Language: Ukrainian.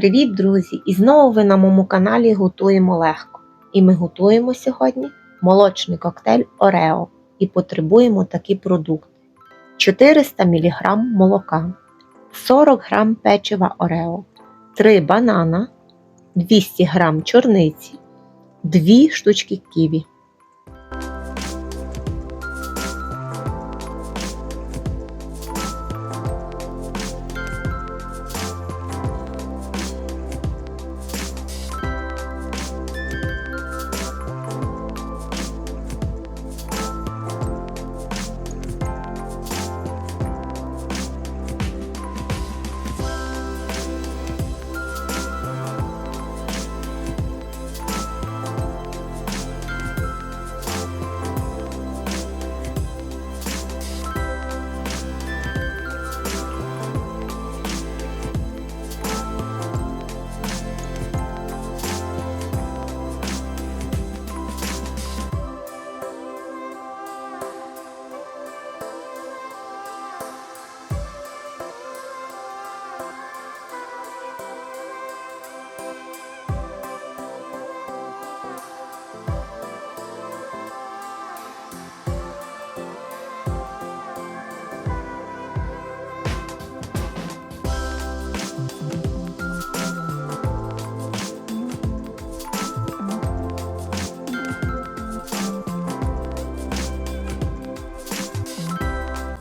Привіт, друзі! І знову ви на моєму каналі готуємо легко. І ми готуємо сьогодні молочний коктейль Орео і потребуємо такі продукти: 400 мг молока, 40 г печива Орео, 3 банана, 200 г чорниці, 2 штучки ківі.